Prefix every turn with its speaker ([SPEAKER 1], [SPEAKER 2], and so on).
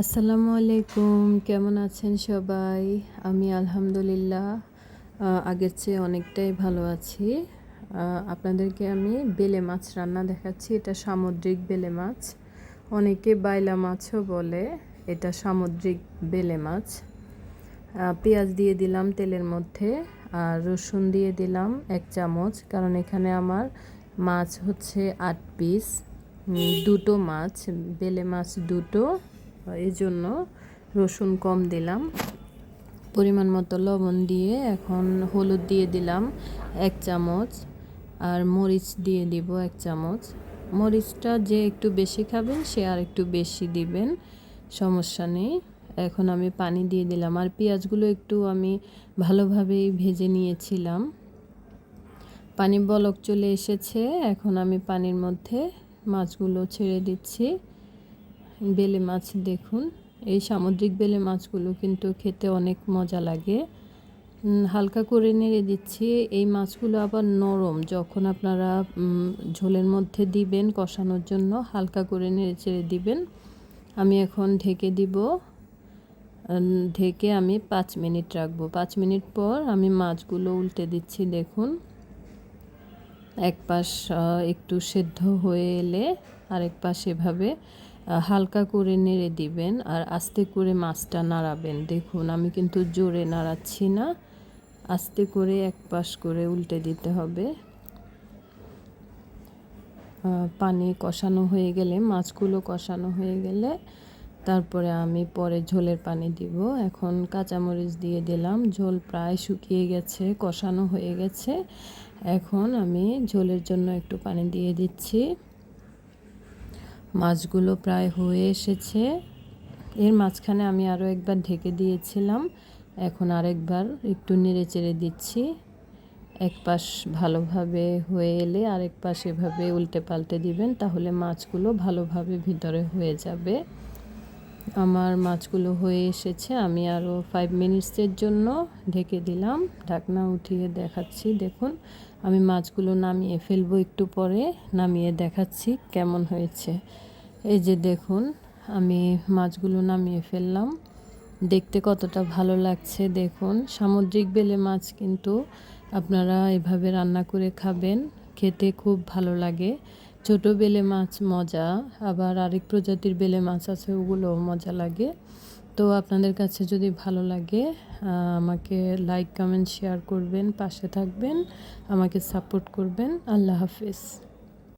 [SPEAKER 1] আসসালামু আলাইকুম, কেমন আছেন সবাই? আমি আলহামদুলিল্লাহ আগের চেয়ে অনেকটাই ভালো আছি। আপনাদেরকে আমি বেলে মাছ রান্না দেখাচ্ছি। এটা সামুদ্রিক বেলে মাছ। অনেকে বাইলা মাছও বলে, এটা সামুদ্রিক বেলে মাছ। পেঁয়াজ দিয়ে দিলাম তেলের মধ্যে, আর রসুন দিয়ে দিলাম এক চামচ, কারণ এখানে আমার মাছ হচ্ছে আট পিস। দুটো মাছ, বেলে মাছ দুটো এই জন্য রসুন কম দিলাম। পরিমাণ মতো লবণ দিয়ে এখন হলুদ দিয়ে দিলাম এক চামচ আর মরিচ দিয়ে দিব এক চামচ। মরিচটা যে একটু বেশি খাবেন, সে আর একটু বেশি দিবেন, সমস্যা নেই। এখন আমি পানি দিয়ে দিলাম আর পেঁয়াজগুলো একটু আমি ভালোভাবেই ভেজে নিয়েছিলাম। পানি বলক চলে এসেছে, এখন আমি পানির মধ্যে মাছগুলো ছেড়ে দিচ্ছি। বেলে মাছ দেখুন। এই সামুদ্রিক বেলে মাছগুলো কিন্তু খেতে অনেক মজা লাগে। হালকা করে নেড়ে দিচ্ছি। এই মাছগুলো আবার নরম, যখন আপনারা ঝোলের মধ্যে দিবেন কষানোর জন্য, হালকা করে নেড়ে চেড়ে দিবেন। আমি এখন ঢেকে দিব। ঢেকে আমি পাঁচ মিনিট রাখব। পাঁচ মিনিট পর আমি মাছগুলো উল্টে দিচ্ছি, দেখুন। এক পাশ একটু সেদ্ধ হয়ে এলে আরেক পাশ এভাবে হালকা করে নেড়ে দিবেন আর আস্তে করে মাছটা নাড়াবেন। দেখুন, আমি কিন্তু জোরে নাড়াচ্ছি না। আস্তে করে এক পাশ করে উল্টে দিতে হবে। পানি কষানো হয়ে গেলে, মাছগুলো কষানো হয়ে গেলে তারপরে আমি পরে ঝোলের পানি দিব। এখন কাঁচামরিচ দিয়ে দিলাম। ঝোল প্রায় শুকিয়ে গেছে, কষানো হয়ে গেছে। এখন আমি ঝোলের জন্য একটু পানি দিয়ে দিচ্ছি। মাছগুলো প্রায় হয়ে এসেছে। এর মাঝখানে আমি আরও একবার ঢেকে দিয়েছিলাম। এখন আরেকবার একটু নেড়ে চেড়ে দিচ্ছি। এক পাশ ভালোভাবে হয়ে এলে আরেক পাশ এভাবে উল্টে পাল্টে দিবেন, তাহলে মাছগুলো ভালোভাবে ভিতরে হয়ে যাবে। আমার মাছগুলো হয়ে এসেছে, আমি আরও ফাইভ মিনিটসের জন্য ঢেকে দিলাম। ঢাকনা উঠিয়ে দেখাচ্ছি, দেখুন। আমি মাছগুলো নামিয়ে ফেলব একটু পরে, নামিয়ে দেখাচ্ছি কেমন হয়েছে। এই যে দেখুন, আমি মাছগুলো নামিয়ে ফেললাম। দেখতে কতটা ভালো লাগছে, দেখুন। সামুদ্রিক বেলে মাছ কিন্তু আপনারা এভাবে রান্না করে খাবেন, খেতে খুব ভালো লাগে। ছোট বেলে মাছ মজা, আবার আরেক প্রজাতির বেলে মাছ আছে, ওগুলোও মজা লাগে। তো আপনাদের কাছে যদি ভালো লাগে আমাকে লাইক কমেন্ট শেয়ার করবেন, পাশে থাকবেন, আমাকে সাপোর্ট করবেন। আল্লাহ হাফিজ।